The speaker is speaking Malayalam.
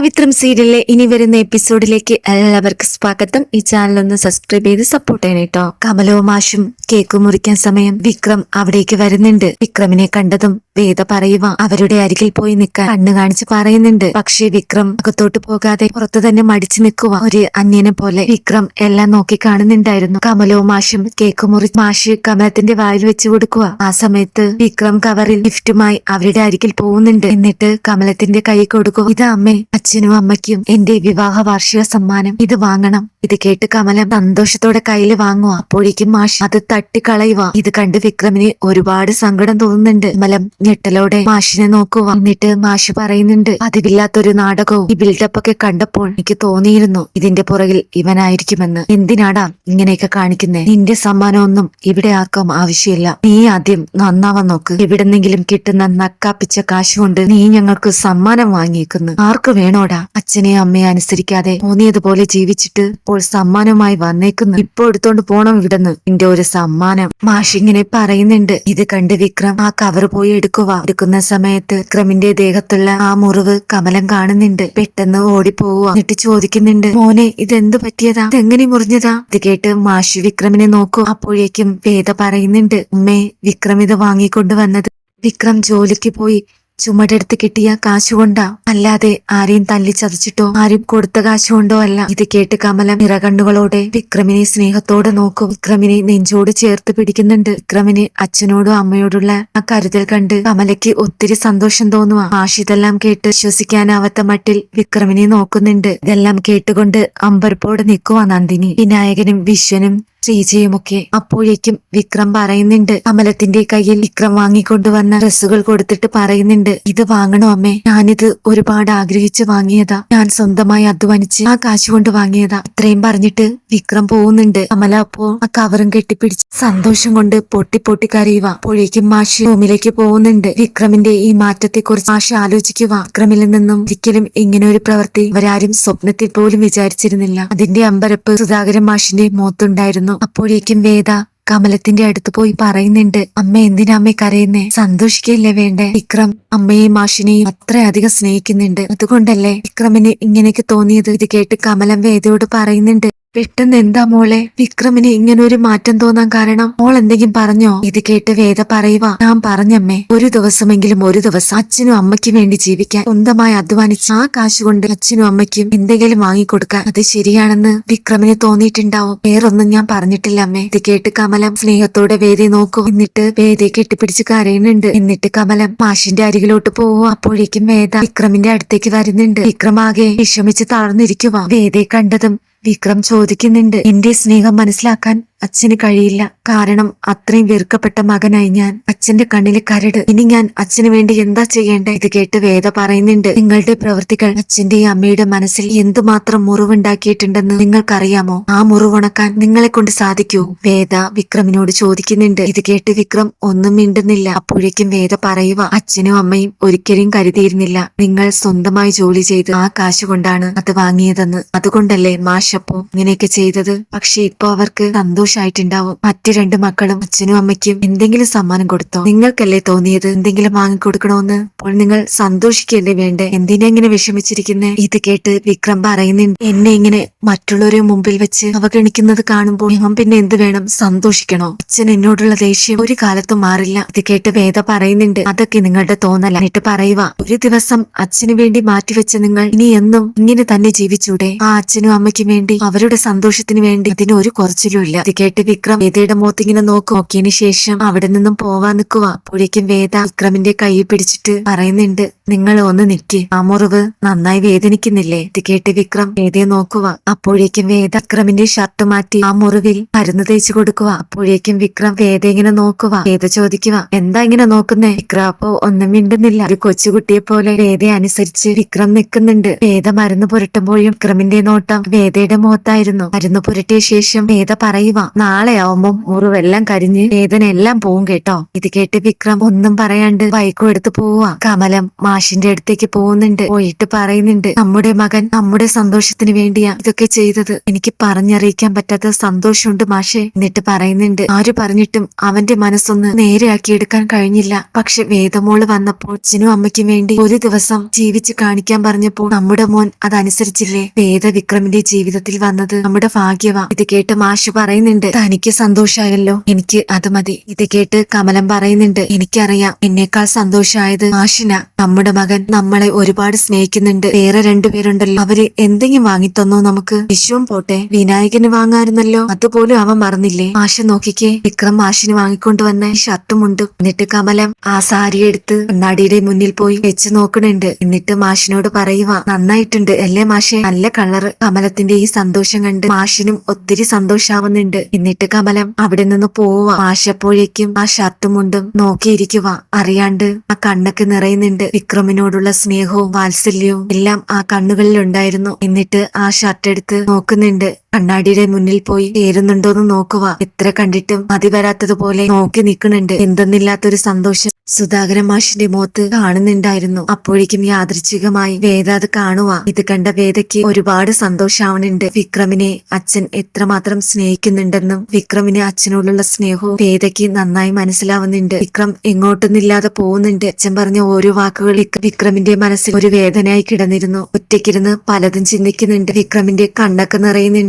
പവിത്രം സീരിയലിലെ ഇനി വരുന്ന എപ്പിസോഡിലേക്ക് എല്ലാവർക്കും സ്വാഗതം. ഈ ചാനൽ ഒന്ന് സബ്സ്ക്രൈബ് ചെയ്ത് സപ്പോർട്ട് ചെയ്യണം കേട്ടോ കമലവും മാഷും കേക്ക് മുറിക്കാൻ സമയം വിക്രം അവിടേക്ക് വരുന്നുണ്ട്. വിക്രമിനെ കണ്ടതും വേദ പറയുക അവരുടെ അരികിൽ പോയി നിൽക്കാൻ കണ്ണു കാണിച്ച് പറയുന്നുണ്ട്. പക്ഷേ വിക്രം അകത്തോട്ട് പോകാതെ പുറത്തു തന്നെ മടിച്ചു നിൽക്കുക ഒരു അന്യനെ പോലെ വിക്രം എല്ലാം നോക്കി കാണുന്നുണ്ടായിരുന്നു. കമലവും മാഷും കേക്ക് മുറി മാഷ് കമലത്തിന്റെ വായിൽ വെച്ച് കൊടുക്കുക ആ സമയത്ത് വിക്രം കവറിൽ ഗിഫ്റ്റുമായി അവരുടെ അരികിൽ പോകുന്നുണ്ട്. എന്നിട്ട് കമലത്തിന്റെ കൈ കൊടുക്കുക ഇത് അമ്മേ അച്ഛനും അമ്മയ്ക്കും എന്റെ വിവാഹ വാർഷിക സമ്മാനം ഇത് വാങ്ങണം. ഇത് കേട്ട് കമലം സന്തോഷത്തോടെ കയ്യിൽ വാങ്ങുക അപ്പോഴേക്കും മാഷ് അത് തട്ടിക്കളയുക ഇത് കണ്ട് വിക്രമിന് ഒരുപാട് സങ്കടം തോന്നുന്നുണ്ട്. കമലം ഞെട്ടലോടെ മാഷിനെ നോക്കുക എന്നിട്ട് മാഷ് പറയുന്നുണ്ട് പതിവില്ലാത്തൊരു നാടകവും ഈ ബിൽഡപ്പ് ഒക്കെ കണ്ടപ്പോൾ എനിക്ക് തോന്നിയിരുന്നു. ഇതിന്റെ പുറകിൽ ഇവനായിരിക്കുമെന്ന്. എന്തിനാടാ ഇങ്ങനെയൊക്കെ കാണിക്കുന്നേ? നിന്റെ സമ്മാനമൊന്നും ഇവിടെ ആർക്കും ആവശ്യമില്ല. നീ ആദ്യം നന്നാവാൻ നോക്ക്. എവിടെന്നെങ്കിലും കിട്ടുന്ന നക്കാപ്പിച്ച കാശ് കൊണ്ട് നീ ഞങ്ങൾക്ക് സമ്മാനം വാങ്ങിയേക്കുന്നു. ആർക്ക് വേണോടാ അച്ഛനെ അമ്മയെ അനുസരിക്കാതെ തോന്നിയതുപോലെ ജീവിച്ചിട്ട് ഇപ്പോൾ സമ്മാനമായി വന്നേക്കുന്നു. ഇപ്പൊ എടുത്തോണ്ട് പോണം ഇവിടുന്ന്. നിന്റെ ഒരു സമ്മാനം. മാഷിങ്ങനെ പറയുന്നുണ്ട്. ഇത് കണ്ട് വിക്രം ആ കവർ പോയി എടുക്കുക എടുക്കുന്ന സമയത്ത് വിക്രമിന്റെ ദേഹത്തുള്ള ആ മുറിവ് കമലം കാണുന്നുണ്ട്. പെട്ടെന്ന് ഓടിപ്പോവുക എന്നിട്ട് ചോദിക്കുന്നുണ്ട് മോനെ ഇതെന്ത് പറ്റിയതാ? ഇതെങ്ങനെ മുറിഞ്ഞതാ? ഇത് കേട്ട് മാഷി വിക്രമിനെ നോക്കൂ. അപ്പോഴേക്കും വേദ പറയുന്നുണ്ട് ഉമ്മേ വിക്രം ഇത് വാങ്ങിക്കൊണ്ട് വന്നത്. വിക്രം ജോലിക്ക് പോയി. ചുമടെടുത്ത് കിട്ടിയ കാശുകൊണ്ടാ അല്ലാതെ ആരെയും തല്ലി ചതച്ചിട്ടോ ആരും കൊടുത്ത കാശുകൊണ്ടോ അല്ല. ഇത് കേട്ട് കമലം നിറകണ്ണുകളോടെ വിക്രമിനെ സ്നേഹത്തോടെ നോക്കും. വിക്രമിനെ നെഞ്ചോട് ചേർത്ത് പിടിക്കുന്നുണ്ട്. വിക്രമിന് അച്ഛനോടും അമ്മയോടുള്ള ആ കരുതൽ കണ്ട് കമലയ്ക്ക് ഒത്തിരി സന്തോഷം തോന്നുക ആഷിതെല്ലാം കേട്ട് വിശ്വസിക്കാനാവാത്ത മട്ടിൽ വിക്രമിനെ നോക്കുന്നുണ്ട്. ഇതെല്ലാം കേട്ടുകൊണ്ട് അമ്പരപ്പോടെ നിൽക്കുവാ നന്ദിനി. വിനായകനും വിശ്വനും ശ്രീജയുമൊക്കെ അപ്പോഴേക്കും വിക്രം പറയുന്നുണ്ട് കമലത്തിന്റെ കയ്യിൽ വിക്രം വാങ്ങിക്കൊണ്ടുവന്ന ഡ്രസ്സുകൾ കൊടുത്തിട്ട് പറയുന്നുണ്ട് ഇത് വാങ്ങണോ അമ്മേ? ഞാനിത് ഒരുപാട് ആഗ്രഹിച്ചു വാങ്ങിയതാ. ഞാൻ സ്വന്തമായി അധ്വാനിച്ച് ആ കാശ് കൊണ്ട് വാങ്ങിയതാ. ഇത്രയും പറഞ്ഞിട്ട് വിക്രം പോകുന്നുണ്ട്. കമല അപ്പോ ആ കവറും കെട്ടിപ്പിടിച്ച് സന്തോഷം കൊണ്ട് പൊട്ടി പൊട്ടി കരയുക. അപ്പോഴേക്കും മാഷി റൂമിലേക്ക് പോകുന്നുണ്ട്. വിക്രമിന്റെ ഈ മാറ്റത്തെ കുറിച്ച് മാഷി ആലോചിക്കുക. വിക്രമിൽ നിന്നും ഒരിക്കലും ഇങ്ങനെ ഒരു പ്രവൃത്തി അവരാരും സ്വപ്നത്തിൽ പോലും വിചാരിച്ചിരുന്നില്ല. അതിന്റെ അമ്പരപ്പ് സുധാകരൻ മാഷിന്റെ മുഖത്തുണ്ടായിരുന്നു. അപ്പോഴേക്കും വേദ കമലത്തിന്റെ അടുത്ത് പോയി പറയുന്നുണ്ട് അമ്മ എന്തിനാ അമ്മ കരയുന്നേ? സന്തോഷിക്കല്ലേ വേണ്ടേ? വിക്രം അമ്മയെയും മാഷിനെയും അത്രയധികം സ്നേഹിക്കുന്നുണ്ട്. അതുകൊണ്ടല്ലേ വിക്രമിന് ഇങ്ങനെയൊക്കെ തോന്നിയത്? ഇത് കേട്ട് കമലം വേദയോട് പറയുന്നുണ്ട് പെട്ടെന്ന് എന്താ മോളെ? വിക്രമിന് ഇങ്ങനെ ഒരു മാറ്റം തോന്നാൻ കാരണം മോൾ എന്തെങ്കിലും പറഞ്ഞോ? ഇത് കേട്ട് വേദ പറയുക ഞാൻ പറഞ്ഞമ്മേ ഒരു ദിവസമെങ്കിലും ഒരു ദിവസം അച്ഛനും അമ്മയ്ക്കും വേണ്ടി ജീവിക്കാൻ സ്വന്തമായി അധ്വാനിച്ച് ആ കാശ് കൊണ്ട് അച്ഛനും അമ്മയ്ക്കും എന്തെങ്കിലും വാങ്ങിക്കൊടുക്കാൻ അത് ശരിയാണെന്ന് വിക്രമിന് തോന്നിയിട്ടുണ്ടാവും. വേറൊന്നും ഞാൻ പറഞ്ഞിട്ടില്ല അമ്മേ ഇത് കേട്ട് കമലം സ്നേഹത്തോടെ വേദി നോക്കും. എന്നിട്ട് വേദയെ കെട്ടിപ്പിടിച്ച് കരയുന്നുണ്ട്. എന്നിട്ട് കമലം മാഷിന്റെ അരികിലോട്ട് പോവും. അപ്പോഴേക്കും വേദ വിക്രമിന്റെ അടുത്തേക്ക് വരുന്നുണ്ട്. വിക്രമാകെ വിഷമിച്ച് തളർന്നിരിക്കുക വേദയെ കണ്ടതും വിക്രം ചോദിക്കുന്നുണ്ട് എന്റെ സ്നേഹം മനസ്സിലാക്കാൻ അച്ഛന് കഴിയില്ല. കാരണം അത്രയും വെറുക്കപ്പെട്ട മകനായി ഞാൻ അച്ഛന്റെ കണ്ണിലെ കരട്. ഇനി ഞാൻ അച്ഛന് വേണ്ടി എന്താ ചെയ്യേണ്ടത് ഇത് കേട്ട് വേദ പറയുന്നുണ്ട്. നിങ്ങളുടെ പ്രവൃത്തികൾ അച്ഛന്റെയും അമ്മയുടെ മനസ്സിൽ എന്തുമാത്രം മുറിവുണ്ടാക്കിയിട്ടുണ്ടെന്ന് നിങ്ങൾക്കറിയാമോ? ആ മുറിവുണക്കാൻ നിങ്ങളെ കൊണ്ട് സാധിക്കൂ. വേദ വിക്രമിനോട് ചോദിക്കുന്നുണ്ട്. ഇത് കേട്ട് വിക്രം ഒന്നും മിണ്ടുന്നില്ല. അപ്പോഴേക്കും വേദ പറയുക അച്ഛനും അമ്മയും ഒരിക്കലും കരുതിയിരുന്നില്ല. നിങ്ങൾ സ്വന്തമായി ജോലി ചെയ്ത് ആ കാശ് കൊണ്ടാണ് അത് വാങ്ങിയതെന്ന്. അതുകൊണ്ടല്ലേ മാഷപ്പോ ഇങ്ങനെയൊക്കെ ചെയ്തത്? പക്ഷെ ഇപ്പൊ അവർക്ക് സന്തോഷായിട്ടുണ്ടാവും. മറ്റു രണ്ട് മക്കളും അച്ഛനും അമ്മയ്ക്കും എന്തെങ്കിലും സമ്മാനം കൊടുത്തോ? നിങ്ങൾക്കല്ലേ തോന്നിയത് എന്തെങ്കിലും വാങ്ങിക്കൊടുക്കണോന്ന് അപ്പോൾ നിങ്ങൾ സന്തോഷിക്കല്ലേ വേണ്ടേ? എന്തിനാ ഇങ്ങനെ വിഷമിച്ചിരിക്കുന്നേ? ഇത് കേട്ട് വിക്രം പറയുന്നുണ്ട്. എന്നെ ഇങ്ങനെ മറ്റുള്ളവരെ മുമ്പിൽ വെച്ച് അവഗണിക്കുന്നത് കാണുമ്പോൾ ഞാൻ പിന്നെ എന്ത് വേണം? സന്തോഷിക്കണോ? അച്ഛൻ എന്നോടുള്ള ദേഷ്യം ഒരു കാലത്തും മാറില്ല. ഇത് കേട്ട് വേദ പറയുന്നുണ്ട്. അതൊക്കെ നിങ്ങളുടെ തോന്നല. എന്നിട്ട് പറയുക ഒരു ദിവസം അച്ഛനു വേണ്ടി മാറ്റിവെച്ച നിങ്ങൾ ഇനി എന്നും ഇങ്ങനെ തന്നെ ജീവിച്ചൂടെ? ആ അച്ഛനും അമ്മയ്ക്കും വേണ്ടി അവരുടെ സന്തോഷത്തിന് വേണ്ടി അതിന് ഒരു കുറച്ചിലും ഇല്ല കേട്ട് വിക്രം വേദയുടെ മുഖത്ത് ഇങ്ങനെ നോക്കും. നോക്കിയതിന് ശേഷം അവിടെ നിന്നും പോവാൻ നിൽക്കുക. അപ്പോഴേക്കും വേദ വിക്രമിന്റെ കൈ പിടിച്ചിട്ട് പറയുന്നുണ്ട് നിങ്ങൾ ഒന്ന് നിൽക്കി. ആ മുറിവ് നന്നായി വേദനിക്കുന്നില്ലേ? ഇത് കേട്ട് വിക്രം വേദയെ നോക്കുക. അപ്പോഴേക്കും വേദ വിക്രമിന്റെ ഷർട്ട് മാറ്റി ആ മുറിവിൽ മരുന്ന് തേച്ചു കൊടുക്കുക. അപ്പോഴേക്കും വിക്രം വേദ ഇങ്ങനെ നോക്കുക. വേദ ചോദിക്കുക എന്താ ഇങ്ങനെ നോക്കുന്നേ? വിക്രം അപ്പോ ഒന്നും മിണ്ടുന്നില്ല. ഒരു കൊച്ചുകുട്ടിയെ പോലെ വേദയെ അനുസരിച്ച് വിക്രം നിൽക്കുന്നുണ്ട്. വേദ മരുന്ന് പുരട്ടുമ്പോഴും വിക്രമിന്റെ നോട്ടം വേദയുടെ മുഖത്തായിരുന്നു. മരുന്ന് പുരട്ടിയ ശേഷം വേദ പറയുക നാളെ ആവുമ്പം മുറിവെല്ലാം കരിഞ്ഞ് വേദനയെല്ലാം പോവും കേട്ടോ. ഇത് കേട്ട് വിക്രം ഒന്നും പറയാണ്ട് ബൈക്കും എടുത്ത് പോവാ. കമലം മാഷിന്റെ അടുത്തേക്ക് പോകുന്നുണ്ട്. പോയിട്ട് പറയുന്നുണ്ട് നമ്മുടെ മകൻ നമ്മുടെ സന്തോഷത്തിന് വേണ്ടിയാ ഇതൊക്കെ ചെയ്തത്. എനിക്ക് പറഞ്ഞറിയിക്കാൻ പറ്റാത്ത സന്തോഷമുണ്ട് മാഷെ എന്നിട്ട് പറയുന്നുണ്ട്. ആര് പറഞ്ഞിട്ടും അവന്റെ മനസ്സൊന്ന് നേരെയാക്കിയെടുക്കാൻ കഴിഞ്ഞില്ല. പക്ഷെ വേദമോൾ വന്നപ്പോൾ അച്ഛനും അമ്മയ്ക്കും വേണ്ടി ഒരു ദിവസം ജീവിച്ച് കാണിക്കാൻ പറഞ്ഞപ്പോൾ നമ്മുടെ മോൻ അതനുസരിച്ചില്ലേ വേദ വിക്രമിന്റെ ജീവിതത്തിൽ വന്നത്? നമ്മുടെ ഭാഗ്യവാ. ഇത് കേട്ട് മാഷ് പറയുന്നുണ്ട് തനിക്ക് സന്തോഷമായല്ലോ. എനിക്ക് അത് മതി. ഇത് കേട്ട് കമലം പറയുന്നുണ്ട്. എനിക്കറിയാം. എന്നേക്കാൾ സന്തോഷമായത് മാഷിന നമ്മുടെ മകൻ നമ്മളെ ഒരുപാട് സ്നേഹിക്കുന്നുണ്ട്. വേറെ രണ്ടുപേരുണ്ടല്ലോ അവർ എന്തെങ്കിലും വാങ്ങിത്തന്നോ നമുക്ക്? വിഷുവും പോട്ടെ. വിനായകന് വാങ്ങാറുന്നല്ലോ അതുപോലും അവൻ മറന്നില്ലേ? മാഷ നോക്കിക്കേ. വിക്രം മാഷിന് വാങ്ങിക്കൊണ്ടുവന്ന ഷർട്ടും ഉണ്ട് എന്നിട്ട് കമലം ആ സാരി എടുത്ത് നടിയുടെ മുന്നിൽ പോയി വെച്ച് നോക്കണുണ്ട് എന്നിട്ട് മാഷിനോട് പറയുക നന്നായിട്ടുണ്ട് അല്ലേ മാഷെ? നല്ല കളർ കമലത്തിന്റെ ഈ സന്തോഷം കണ്ട് മാഷിനും ഒത്തിരി സന്തോഷാവുന്നുണ്ട്. എന്നിട്ട് കമലം അവിടെ നിന്ന് പോവുക ആശപ്പോഴേക്കും ആ ഷർട്ടും മുണ്ടും നോക്കിയിരിക്കുക അറിയാണ്ട് ആ കണ്ണൊക്കെ നിറയുന്നുണ്ട്. വിക്രമിനോടുള്ള സ്നേഹവും വാത്സല്യവും എല്ലാം ആ കണ്ണുകളിൽ ഉണ്ടായിരുന്നു എന്നിട്ട് ആ ഷർട്ട് എടുത്ത് നോക്കുന്നുണ്ട്. കണ്ണാടിയുടെ മുന്നിൽ പോയി ചേരുന്നുണ്ടോന്ന് നോക്കുക എത്ര കണ്ടിട്ടും മതി വരാത്തതുപോലെ നോക്കി നിൽക്കുന്നുണ്ട്. എന്തെന്നില്ലാത്തൊരു സന്തോഷം സുധാകരൻ മാഷിന്റെ മുഖത്ത് കാണുന്നുണ്ടായിരുന്നു. അപ്പോഴേക്കും യാദൃച്ഛികമായി വേദ അത് കാണുക ഇത് കണ്ട വേദയ്ക്ക് ഒരുപാട് സന്തോഷാവണുണ്ട്. വിക്രമിനെ അച്ഛൻ എത്രമാത്രം സ്നേഹിക്കുന്നുണ്ടെന്നും വിക്രമിന് അച്ഛനോടുള്ള സ്നേഹവും വേദയ്ക്ക് നന്നായി മനസ്സിലാവുന്നുണ്ട്. വിക്രം എങ്ങോട്ടൊന്നില്ലാതെ പോകുന്നുണ്ട്. അച്ഛൻ പറഞ്ഞ ഓരോ വാക്കുകൾ വിക്രമിന്റെ മനസ്സിൽ ഒരു വേദനയായി കിടന്നിരുന്നു. ഒറ്റയ്ക്കിരുന്ന് പലതും ചിന്തിക്കുന്നുണ്ട്. വിക്രമിന്റെ കണ്ണൊക്കെ നിറയുന്നുണ്ട്.